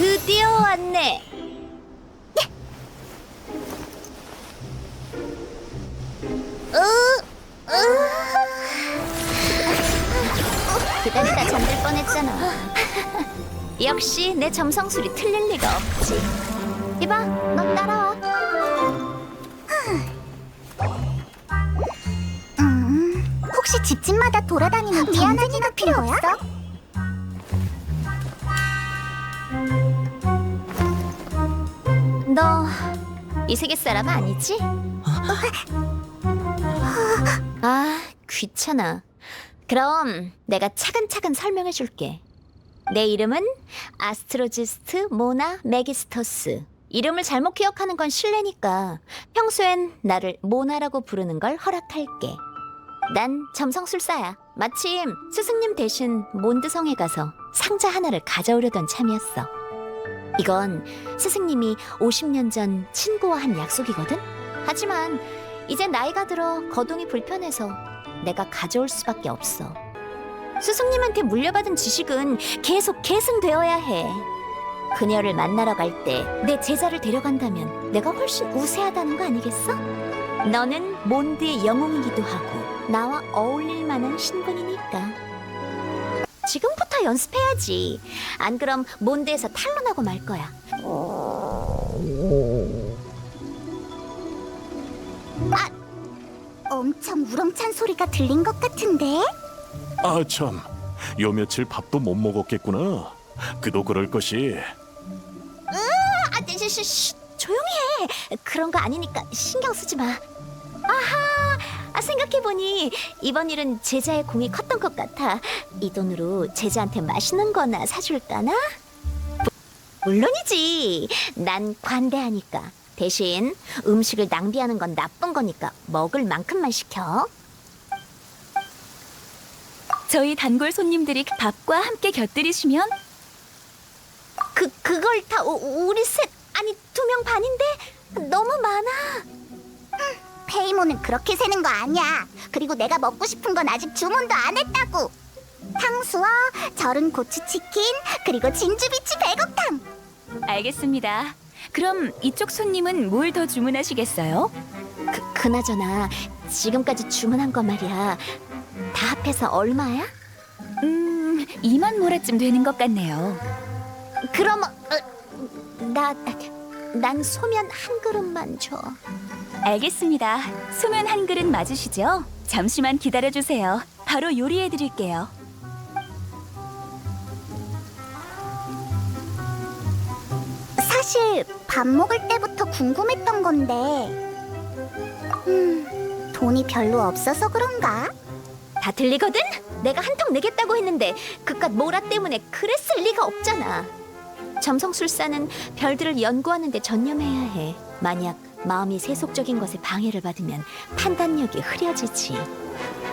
드디어 왔네. 기다리다 잠들 뻔했잖아. 역시 내 점성술이 틀릴 리가 없지. 이봐, 너 따라와. 음, 혹시 집집마다 돌아다니는 미안하기가 필요 없어? 너 이 세계 사람 아니지? 아, 귀찮아. 그럼 내가 차근차근 설명해 줄게. 내 이름은 아스트로지스트 모나 메기스토스. 이름을 잘못 기억하는 건 실례니까 평소엔 나를 모나라고 부르는 걸 허락할게. 난 점성술사야. 마침 스승님 대신 몬드성에 가서 상자 하나를 가져오려던 참이었어. 이건 스승님이 50년 전 친구와 한 약속이거든? 하지만 이제 나이가 들어 거동이 불편해서 내가 가져올 수밖에 없어. 스승님한테 물려받은 지식은 계속 계승되어야 해. 그녀를 만나러 갈 때 내 제자를 데려간다면 내가 훨씬 우세하다는 거 아니겠어? 너는 몬드의 영웅이기도 하고 나와 어울릴 만한 신분이니까. 지금부터 연습해야지. 안 그럼 몬드에서 탈론하고 말 거야. 엄청 우렁찬 소리가 들린 것 같은데? 아 참, 요 며칠 밥도 못 먹었겠구나. 그도 그럴 것이. 아, 네, 시, 시, 시, 조용히 해. 그런 거 아니니까 신경 쓰지 마. 아하, 아, 생각해보니 이번 일은 제자의 공이 컸던 것 같아. 이 돈으로 제자한테 맛있는 거나 사줄까나? 무- 물론이지. 난 관대하니까. 대신 음식을 낭비하는 건 나쁜 거니까 먹을 만큼만 시켜. 저희 단골 손님들이 밥과 함께 곁들이시면 그 그걸 다 우, 우리 셋 아니 두 명 반인데 너무 많아. 페이모는 그렇게 세는 거 아니야. 그리고 내가 먹고 싶은 건 아직 주문도 안 했다고. 탕수와 절은 고추 치킨, 그리고 진주비치 배고탕. 알겠습니다. 그럼 이쪽 손님은 뭘 더 주문하시겠어요? 그 그나저나 지금까지 주문한 거 말이야. 다 합해서 얼마야? 음, 2만 모라쯤 되는 것 같네요. 그럼 어, 나 난 소면 한 그릇만 줘. 알겠습니다. 소면 한 그릇 맞으시죠? 잠시만 기다려 주세요. 바로 요리해 드릴게요. 사실 밥 먹을 때부터 궁금했던 건데, 음, 돈이 별로 없어서 그런가? 다 들리거든? 내가 한 통 내겠다고 했는데 그깟 모라 때문에 그랬을 리가 없잖아. 점성술사는 별들을 연구하는 데 전념해야 해. 만약 마음이 세속적인 것에 방해를 받으면 판단력이 흐려지지.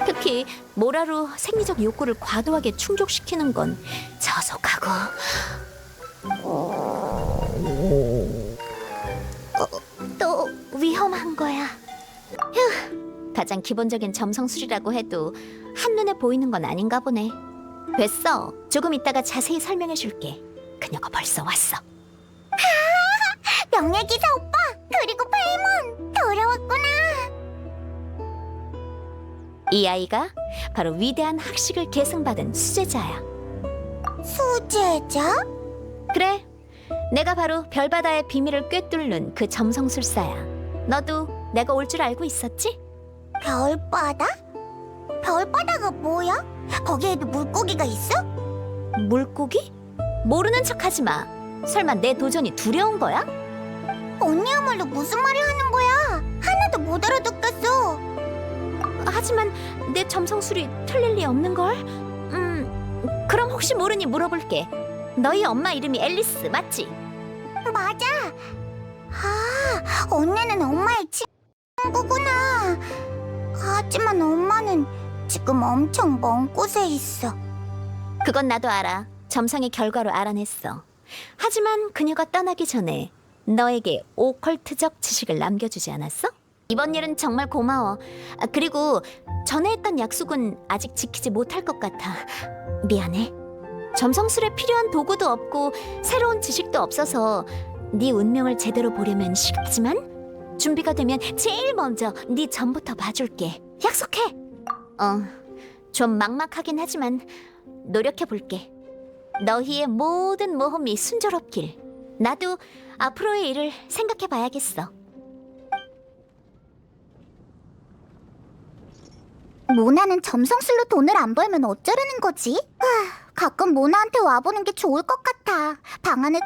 특히 모라로 생리적 욕구를 과도하게 충족시키는 건 저속하고 어, 또 위험한 거야. 휴, 가장 기본적인 점성술이라고 해도 한눈에 보이는 건 아닌가 보네. 됐어. 조금 이따가 자세히 설명해 줄게. 그녀가 벌써 왔어. 명예기사 오빠, 그리고 페이몬 돌아왔구나. 이 아이가 바로 위대한 학식을 계승받은 수제자야. 수제자? 그래. 내가 바로 별바다의 비밀을 꿰뚫는 그 점성술사야. 너도 내가 올 줄 알고 있었지? 별바다? 별바다가 뭐야? 거기에도 물고기가 있어? 물고기? 모르는 척하지 마. 설마 내 도전이 두려운 거야? 언니야말로 무슨 말을 하는 거야? 하나도 못 알아듣겠어. 하지만 내 점성술이 틀릴 리 없는 걸. 음, 그럼 혹시 모르니 물어볼게. 너희 엄마 이름이 앨리스 맞지? 맞아. 아, 언니는 엄마의 친구구나. 하지만 엄마는 지금 엄청 먼 곳에 있어. 그건 나도 알아. 점성의 결과로 알아냈어. 하지만 그녀가 떠나기 전에 너에게 오컬트적 지식을 남겨주지 않았어? 이번 일은 정말 고마워. 아, 그리고 전에 했던 약속은 아직 지키지 못할 것 같아. 미안해. 점성술에 필요한 도구도 없고 새로운 지식도 없어서 네 운명을 제대로 보려면 시간지만 준비가 되면 제일 먼저 네 전부터 봐줄게. 약속해. 어, 좀 막막하긴 하지만 노력해 볼게. 너희의 모든 모험이 순조롭길. 나도 앞으로의 일을 생각해 봐야겠어. 모나는 점성술로 돈을 안 벌면 어쩌려는 거지? 하, 가끔 모나한테 와보는 게 좋을 것 같아. 방 안에